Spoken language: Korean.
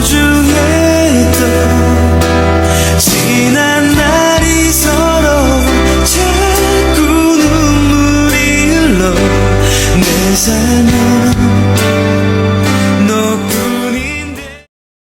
소중했던 지난 날이 서러워 자꾸 눈물이 흘러 내 삶은